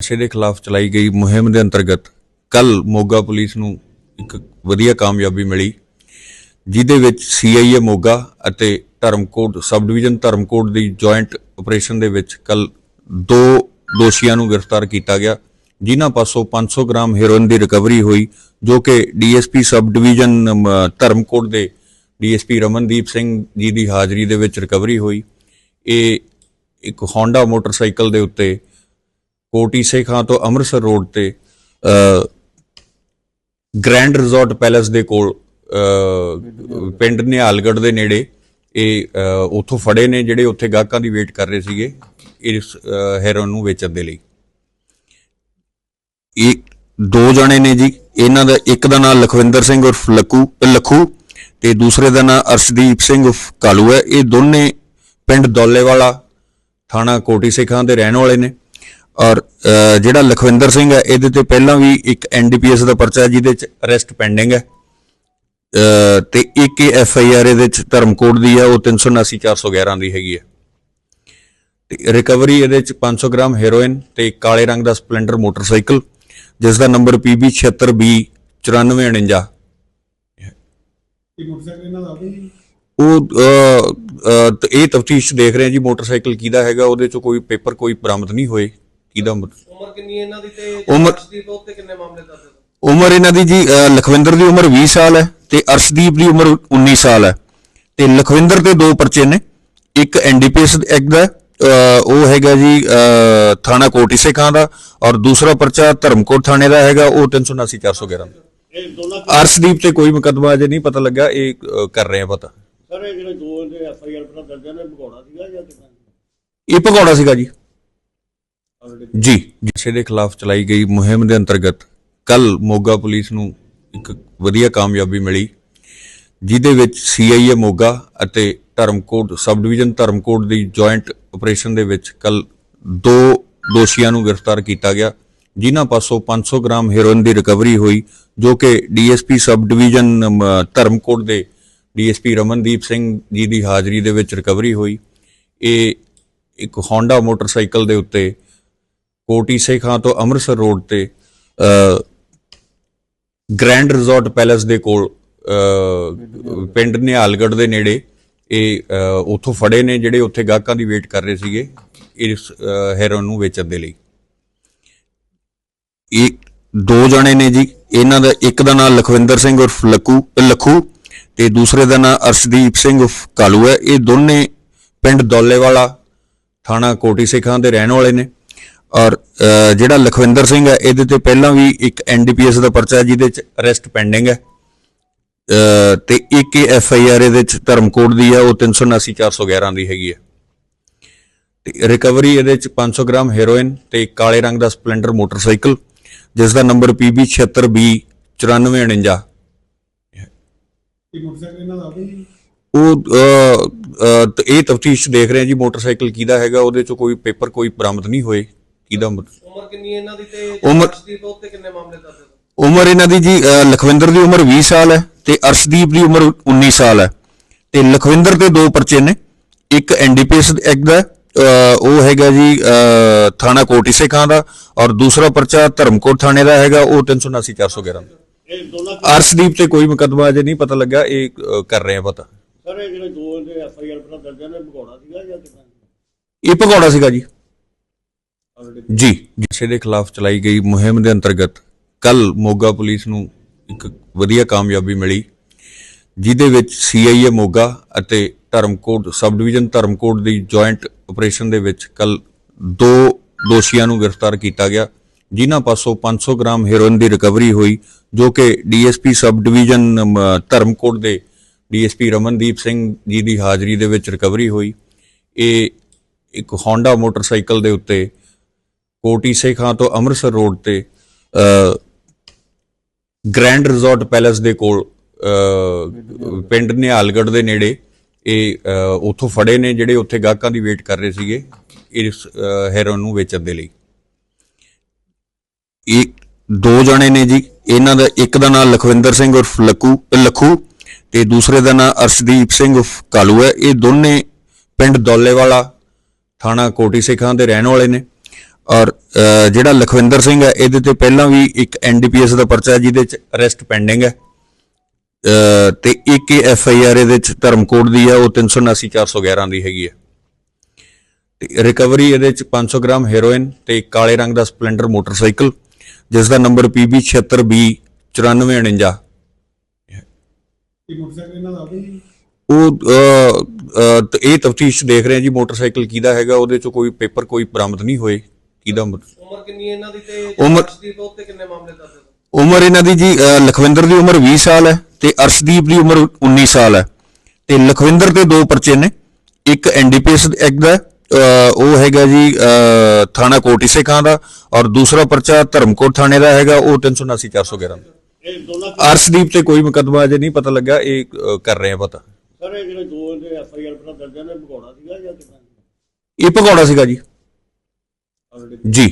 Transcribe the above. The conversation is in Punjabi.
ਨਸ਼ੇ ਦੇ ਖਿਲਾਫ ਚਲਾਈ ਗਈ ਮੁਹਿੰਮ ਦੇ ਅੰਤਰਗਤ ਕੱਲ ਮੋਗਾ ਪੁਲਿਸ ਨੂੰ ਇੱਕ ਵਧੀਆ ਕਾਮਯਾਬੀ ਮਿਲੀ ਜਿਹਦੇ ਵਿੱਚ ਸੀਆਈਏ ਮੋਗਾ ਅਤੇ ਧਰਮਕੋਟ ਸਬ ਡਿਵੀਜ਼ਨ ਧਰਮਕੋਟ ਦੀ ਜੁਆਇੰਟ ਆਪਰੇਸ਼ਨ ਦੇ ਵਿੱਚ ਕੱਲ ਦੋ ਦੋਸ਼ੀਆਂ ਨੂੰ ਗ੍ਰਿਫਤਾਰ ਕੀਤਾ ਗਿਆ ਜਿਨ੍ਹਾਂ ਪਾਸੋਂ 500 ਗ੍ਰਾਮ ਹੈਰੋਇਨ ਦੀ ਰਿਕਵਰੀ ਹੋਈ ਜੋ ਕਿ DSP sub division um, Dharamkot ਦੇ ਡੀਐਸਪੀ ਰਮਨਦੀਪ ਸਿੰਘ ਜੀ ਦੀ ਹਾਜ਼ਰੀ ਦੇ ਵਿੱਚ ਰਿਕਵਰੀ ਹੋਈ। ਇਹ ਇੱਕ ਹੋਂਡਾ ਮੋਟਰਸਾਈਕਲ ਦੇ ਉੱਤੇ ਕੋਟੀ ਸੇਖਾਂ ਤੋਂ ਅੰਮ੍ਰਿਤਸਰ ਰੋਡ ਤੇ ਗ੍ਰੈਂਡ ਰਿਜ਼ੋਰਟ ਪੈਲੇਸ ਦੇ ਕੋਲ ਪਿੰਡ ਨਿਹਾਲਗੜ੍ਹ ਦੇ ਨੇੜੇ, ਇਹ ਉੱਥੋਂ ਫੜੇ ਨੇ ਜਿਹੜੇ ਉੱਥੇ ਗਾਹਕਾਂ ਦੀ ਵੇਟ ਕਰ ਰਹੇ ਸੀਗੇ, ਇਸ ਹੈਰੋਨ ਨੂੰ ਵੇਚਣ ਦੇ ਲਈ। ਇਹ ਦੋ ਜਣੇ ਨੇ ਜੀ, ਇਹਨਾਂ ਦਾ ਇੱਕ ਦਾ ਨਾਮ ਲਖਵਿੰਦਰ ਸਿੰਘ ਉਰਫ ਲੱਕੂ, ਲੱਖੂ ਤੇ ਦੂਸਰੇ ਦਾ ਨਾਮ ਅਰਸ਼ਦੀਪ ਸਿੰਘ ਉਰਫ ਕਾਲੂ ਹੈ। ਇਹ ਦੋਨੇ ਪਿੰਡ ਦੌਲੇਵਾਲਾ ਥਾਣਾ ਕੋਟੀ ਸਿੱਖਾਂ ਦੇ ਰਹਿਣ ਵਾਲੇ ਨੇ। ਔਰ ਜਿਹੜਾ ਲਖਵਿੰਦਰ ਸਿੰਘ ਹੈ ਇਹਦੇ ਤੇ ਪਹਿਲਾਂ ਵੀ ਇੱਕ ਐਨਡੀਪੀਐਸ ਦਾ ਪਰਚਾ ਹੈ ਜਿਹਦੇ ਚ ਅਰੈਸਟ ਪੈਂਡਿੰਗ ਹੈ। ਤੇ ਇੱਕ ਐਫ ਆਈ ਆਰ ਇਹਦੇ ਚ ਧਰਮਕੋਟ ਦੀ ਹੈ ਉਹ 379 411 ਦੀ ਹੈਗੀ ਹੈ। ਤੇ ਰਿਕਵਰੀ ਇਹਦੇ ਚ 500 ਗ੍ਰਾਮ ਹੈਰੋਇਨ ਤੇ ਕਾਲੇ ਰੰਗ ਦਾ ਸਪਲੈਂਡਰ ਮੋਟਰਸਾਈਕਲ ਜਿਸ ਦਾ ਨੰਬਰ PB 76B 9449 ਇਹ ਮੋਟਰਸਾਈਕਲ ਇਹਨਾਂ ਦਾ ਉਹ ਇਹ ਤਫਤੀਸ਼ ਦੇਖ ਰਹੇ ਹਾਂ ਜੀ ਮੋਟਰਸਾਈਕਲ ਕਿਹਦਾ ਹੈਗਾ ਉਹਦੇ ਚੋਂ ਕੋਈ ਪੇਪਰ ਕੋਈ ਬਰਾਮਦ ਨਹੀਂ ਹੋਏ। ਕਿਹਦਾ ਉਮਰ? ਕਿੰਨੀ ਹੈ ਇਹਨਾਂ ਦੀ ਤੇ ਉਮਰ- ਅਰਸ਼ਦੀਪ ਉੱਤੇ ਕਿੰਨੇ ਮਾਮਲੇ ਦਰਜ ਹੈ? ਉਮਰ ਇਹਨਾਂ ਦੀ ਜੀ ਲਖਵਿੰਦਰ ਦੀ ਉਮਰ 20 ਸਾਲ ਹੈ ਤੇ ਅਰਸ਼ਦੀਪ ਦੀ ਉਮਰ 19 ਸਾਲ ਹੈ। ਤੇ ਲਖਵਿੰਦਰ ਤੇ ਦੋ ਪਰਚੇ ਨੇ। ਇੱਕ ਐਨਡੀਪੀਐਸ ਐਕਟ ਦਾ ਅ, ਉਹ ਹੈਗਾ ਜੀ ਅ, ਥਾਣਾ ਕੋਟੀ ਸੇਖਾਂ ਦਾ ਔਰ ਦੂਸਰਾ ਪਰਚਾ ਧਰਮਕੋਟ ਥਾਣੇ ਦਾ ਹੈਗਾ ਉਹ 379 411 ਇਹ ਦੋਨਾਂ ਅਰਸ਼ਦੀਪ ਤੇ ਕੋਈ ਮੁਕੱਦਮਾ ਅਜੇ ਨਹੀਂ ਪਤਾ ਲੱਗਾ ਇਹ ਕਰ ਰਹੇ ਆ ਪਤਾ। ਸਰ ਇਹ ਜਿਹੜੇ ਦੋ ਦੇ ਐਫ ਆਈ ਆਰ ਪਰ ਦਰਜ ਨੇ ਭਗੌੜਾ ਸੀਗਾ ਜਾਂ ਕਿਦਾਂ? ਇਹ ਭਗੌੜਾ ਸੀਗਾ ਜੀ। ਜੀ। ਨਸ਼ੇ ਦੇ ਖਿਲਾਫ ਚਲਾਈ ਗਈ ਮੁਹਿੰਮ ਦੇ ਅੰਤਰਗਤ ਕੱਲ ਮੋਗਾ ਪੁਲਿਸ ਨੂੰ ਇੱਕ ਵਧੀਆ ਕਾਮਯਾਬੀ ਮਿਲੀ ਜਿਹਦੇ ਵਿੱਚ ਸੀਆਈਏ ਮੋਗਾ ਅਤੇ ਧਰਮਕੋਟ ਸਬ ਡਿਵੀਜ਼ਨ ਧਰਮਕੋਟ ਦੀ ਜੁਆਇੰਟ ਆਪਰੇਸ਼ਨ ਦੇ ਵਿੱਚ ਕੱਲ ਦੋ ਦੋਸ਼ੀਆਂ ਨੂੰ ਗ੍ਰਿਫਤਾਰ ਕੀਤਾ ਗਿਆ ਜਿਨ੍ਹਾਂ ਪਾਸੋਂ 500 ਗ੍ਰਾਮ ਹੈਰੋਇਨ ਦੀ ਰਿਕਵਰੀ ਹੋਈ ਜੋ ਕਿ DSP sub division um, Dharamkot ਦੇ ਡੀਐਸਪੀ ਰਮਨਦੀਪ ਸਿੰਘ ਜੀ ਦੀ ਹਾਜ਼ਰੀ ਦੇ ਵਿੱਚ ਰਿਕਵਰੀ ਹੋਈ। ਇਹ ਇੱਕ ਹੋਂਡਾ ਮੋਟਰਸਾਈਕਲ ਦੇ ਉੱਤੇ ਕੋਟੀ ਸੇਖਾਂ ਤੋਂ ਅੰਮ੍ਰਿਤਸਰ ਰੋਡ ਤੇ ਗ੍ਰੈਂਡ ਰਿਜ਼ੋਰਟ ਪੈਲੇਸ ਦੇ ਕੋਲ ਪਿੰਡ ਨਿਹਾਲਗੜ੍ਹ ਦੇ ਨੇੜੇ ਇਹ ਅ, ਉੱਥੋਂ ਫੜੇ ਨੇ ਜਿਹੜੇ ਉੱਥੇ ਗਾਹਕਾਂ ਦੀ ਵੇਟ ਕਰ ਰਹੇ ਸੀਗੇ ਇਸ ਹੈਰੋਨ ਨੂੰ ਵੇਚਣ ਦੇ ਲਈ। ਇਹ ਦੋ ਜਣੇ ਨੇ ਜੀ ਇਹਨਾਂ ਦਾ ਇੱਕ ਦਾ ਨਾਮ ਲਖਵਿੰਦਰ ਸਿੰਘ ਉਰਫ ਲੱਕੂ ਲੱਖੂ ਤੇ ਦੂਸਰੇ ਦਾ ਨਾਮ ਅਰਸ਼ਦੀਪ ਸਿੰਘ ਉਰਫ ਕਾਲੂ ਹੈ। ਇਹ ਦੋਨੇ ਪਿੰਡ ਦੌਲੇਵਾਲਾ ਥਾਣਾ ਕੋਟੀ ਸਿੱਖਾਂ ਦੇ ਰਹਿਣ ਵਾਲੇ ਨੇ। ਔਰ ਜਿਹੜਾ ਲਖਵਿੰਦਰ ਸਿੰਘ ਹੈ ਇਹਦੇ ਤੇ ਪਹਿਲਾਂ ਵੀ ਇੱਕ ਐਨਡੀਪੀਐਸ ਦਾ ਪਰਚਾ ਜਿਹਦੇ ਚ ਅਰੈਸਟ ਪੈਂਡਿੰਗ ਹੈ। ਤੇ ਇੱਕ ਐਫ ਆਈ ਆਰ ਇਹਦੇ ਚ ਧਰਮਕੋਟ ਦੀ ਹੈ ਉਹ 379 411 ਦੀ ਹੈਗੀ ਹੈ। ਤੇ ਰਿਕਵਰੀ ਇਹਦੇ ਚ 500 ਗ੍ਰਾਮ ਹੈਰੋਇਨ ਤੇ ਕਾਲੇ ਰੰਗ ਦਾ ਸਪਲੈਂਡਰ ਮੋਟਰਸਾਈਕਲ ਜਿਸ ਦਾ ਨੰਬਰ PB 76B 9449 ਇਹ ਮੋਟਰਸਾਈਕਲ ਇਹਨਾਂ ਦਾ ਉਹ ਇਹ ਤਫਤੀਸ਼ ਦੇਖ ਰਹੇ ਹਾਂ ਜੀ ਮੋਟਰਸਾਈਕਲ ਕਿਹਦਾ ਹੈਗਾ ਉਹਦੇ ਚੋਂ ਕੋਈ ਪੇਪਰ ਕੋਈ ਬਰਾਮਦ ਨਹੀਂ ਹੋਏ। ਕਿਹਦਾ ਮ- ਉਮਰ ਕਿੰਨੀ ਹੈ ਇਹਨਾਂ ਦੀ ਤੇ ਉਮਰ- ਅਰਸ਼ਦੀਪ ਉੱਤੇ ਕਿੰਨੇ ਮਾਮਲੇ ਦਰਜ ਹੈ? ਉਮਰ ਇਹਨਾਂ ਦੀ ਜੀ ਲਖਵਿੰਦਰ ਦੀ ਉਮਰ 20 ਸਾਲ ਹੈ ਤੇ ਅਰਸ਼ਦੀਪ ਦੀ ਉਮਰ 19 ਸਾਲ ਹੈ। ਤੇ ਲਖਵਿੰਦਰ ਤੇ ਦੋ ਪਰਚੇ ਨੇ। ਇੱਕ ਐਨਡੀਪੀਐਸ ਐਕਟ ਦਾ ਉਹ ਹੈਗਾ ਜੀ ਥਾਣਾ ਕੋਟੀ ਸੇਖਾਂ ਦਾ ਔਰ ਦੂਸਰਾ ਪਰਚਾ ਧਰਮਕੋਟ ਥਾਣੇ ਦਾ ਹੈਗਾ ਉਹ 379 411 ਇਹ ਦੋਨਾਂ ਅਰਸ਼ਦੀਪ ਤੇ ਕੋਈ ਮੁਕੱਦਮਾ ਅਜੇ ਨਹੀਂ ਪਤਾ ਲੱਗਾ ਇਹ ਕਰ ਰਹੇ ਆ ਪਤਾ। ਸਰ ਇਹ ਜਿਹੜੇ ਦੋ ਦੇ ਐਫ ਆਈ ਆਰ ਪਰ ਦਰਜ ਨੇ ਭਗੌੜਾ ਸੀਗਾ ਜਾਂ ਕਿਦਾਂ? ਇਹ ਭਗੌੜਾ ਸੀਗਾ ਜੀ। ਜੀ। ਨਸ਼ੇ ਦੇ ਖਿਲਾਫ ਚਲਾਈ ਗਈ ਮੁਹਿੰਮ ਦੇ ਅੰਤਰਗਤ ਕੱਲ ਮੋਗਾ ਪੁਲਿਸ ਨੂੰ ਇੱਕ ਵਧੀਆ ਕਾਮਯਾਬੀ ਮਿਲੀ ਜਿਹਦੇ ਵਿੱਚ ਸੀਆਈਏ ਮੋਗਾ ਅਤੇ ਧਰਮਕੋਟ ਸਬ ਡਿਵੀਜ਼ਨ ਧਰਮਕੋਟ ਦੀ ਜੁਆਇੰਟ ਆਪਰੇਸ਼ਨ ਦੇ ਵਿੱਚ ਕੱਲ ਦੋ ਦੋਸ਼ੀਆਂ ਨੂੰ ਗ੍ਰਿਫਤਾਰ ਕੀਤਾ ਗਿਆ ਜਿਨ੍ਹਾਂ ਪਾਸੋਂ 500 ਗ੍ਰਾਮ ਹੈਰੋਇਨ ਦੀ ਰਿਕਵਰੀ ਹੋਈ ਜੋ ਕਿ DSP sub division um, Dharamkot ਦੇ ਡੀਐਸਪੀ ਰਮਨਦੀਪ ਸਿੰਘ ਜੀ ਦੀ ਹਾਜ਼ਰੀ ਦੇ ਵਿੱਚ ਰਿਕਵਰੀ ਹੋਈ। ਇਹ ਇੱਕ ਹੋਂਡਾ ਮੋਟਰਸਾਈਕਲ ਦੇ ਉੱਤੇ ਕੋਟੀ ਸੇਖਾਂ ਤੋਂ ਅੰਮ੍ਰਿਤਸਰ ਰੋਡ ਤੇ ਗ੍ਰੈਂਡ ਰਿਜ਼ੋਰਟ ਪੈਲੇਸ ਦੇ ਕੋਲ ਪਿੰਡ ਨਿਹਾਲਗੜ੍ਹ ਦੇ ਨੇੜੇ, ਇਹ ਉੱਥੋਂ ਫੜੇ ਨੇ ਜਿਹੜੇ ਉੱਥੇ ਗਾਹਕਾਂ ਦੀ ਵੇਟ ਕਰ ਰਹੇ ਸੀਗੇ, ਇਸ ਹੈਰੋਨ ਨੂੰ ਵੇਚਣ ਦੇ ਲਈ। ਇਹ ਦੋ ਜਣੇ ਨੇ ਜੀ, ਇਹਨਾਂ ਦਾ ਇੱਕ ਦਾ ਨਾਮ ਲਖਵਿੰਦਰ ਸਿੰਘ ਉਰਫ ਲੱਕੂ, ਲੱਖੂ ਤੇ ਦੂਸਰੇ ਦਾ ਨਾਮ ਅਰਸ਼ਦੀਪ ਸਿੰਘ ਉਰਫ ਕਾਲੂ ਹੈ। ਇਹ ਦੋਨੇ ਪਿੰਡ ਦੌਲੇਵਾਲਾ ਥਾਣਾ ਕੋਟੀ ਸਿੱਖਾਂ ਦੇ ਰਹਿਣ ਵਾਲੇ ਨੇ। ਔਰ ਜਿਹੜਾ ਲਖਵਿੰਦਰ ਸਿੰਘ ਹੈ ਇਹਦੇ ਤੇ ਪਹਿਲਾਂ ਵੀ ਇੱਕ ਐਨਡੀਪੀਐਸ ਦਾ ਪਰਚਾ ਹੈ ਜਿਹਦੇ ਚ ਅਰੈਸਟ ਪੈਂਡਿੰਗ ਹੈ। ਅ, ਤੇ ਇੱਕ ਐਫ ਆਈ ਆਰ ਇਹਦੇ ਚ ਧਰਮਕੋਟ ਦੀ ਹੈ ਉਹ 379 411 ਦੀ ਹੈਗੀ ਹੈ। ਤੇ ਰਿਕਵਰੀ ਇਹਦੇ ਚ 500 ਗ੍ਰਾਮ ਹੈਰੋਇਨ ਤੇ ਕਾਲੇ ਰੰਗ ਦਾ ਸਪਲੈਂਡਰ ਮੋਟਰਸਾਈਕਲ ਜਿਸ ਦਾ ਨੰਬਰ PB 76B 9449 ਇਹ ਮੋਟਰਸਾਈਕਲ ਇਹਨਾਂ ਦਾ ਆਪੇ ਉਹ ਇਹ ਤਫਤੀਸ਼ ਦੇਖ ਰਹੇ ਹਾਂ ਜੀ ਮੋਟਰਸਾਈਕਲ ਕਿਹਦਾ ਹੈਗਾ ਉਹਦੇ ਚ ਕੋਈ ਪੇਪਰ ਕੋਈ ਬਰਾਮਦ ਨਹੀਂ ਹੋਏ। ਕਿਹਦਾ ਮ- ਉਮਰ ਕਿੰਨੀ ਹੈ ਇਹਨਾਂ ਦੀ ਤੇ ਉਮਰ- ਅਰਸ਼ਦੀਪ ਉੱਤੇ ਕਿੰਨੇ ਮਾਮਲੇ ਦਰਜ ਹੈ? ਉਮਰ ਇਹਨਾਂ ਦੀ ਜੀ ਲਖਵਿੰਦਰ ਦੀ ਉਮਰ 20 ਸਾਲ ਹੈ ਤੇ ਅਰਸ਼ਦੀਪ ਦੀ ਉਮਰ 19 ਸਾਲ ਹੈ। ਤੇ ਲਖਵਿੰਦਰ ਤੇ ਦੋ ਪਰਚੇ ਨੇ। ਇੱਕ ਐਨਡੀਪੀਐਸ ਐਕਟ ਦਾ ਉਹ ਹੈਗਾ ਜੀ ਥਾਣਾ ਕੋਟੀਸੇ ਖਾਂ ਦਾ ਔਰ ਦੂਸਰਾ ਪਰਚਾ ਧਰਮਕੋਟ ਥਾਣੇ ਦਾ ਹੈਗਾ ਉਹ 379 411 ਇਹ ਦੋਨਾਂ ਅਰਸ਼ਦੀਪ ਤੇ ਕੋਈ ਮੁਕੱਦਮਾ ਅਜੇ ਨਹੀਂ ਪਤਾ ਲੱਗਾ ਇਹ ਕਰ ਰਹੇ ਆ ਪਤਾ। ਸਰ ਇਹ ਜਿਹੜੇ ਦੋ ਦੇ ਐਫ ਆਈ ਆਰ ਦਰਜ ਨੇ ਭਗੌੜਾ ਸੀਗਾ ਜਾਂ ਕਿਦਾਂ? ਇਹ ਭਗੌੜਾ ਸੀਗਾ ਜੀ। ਜੀ।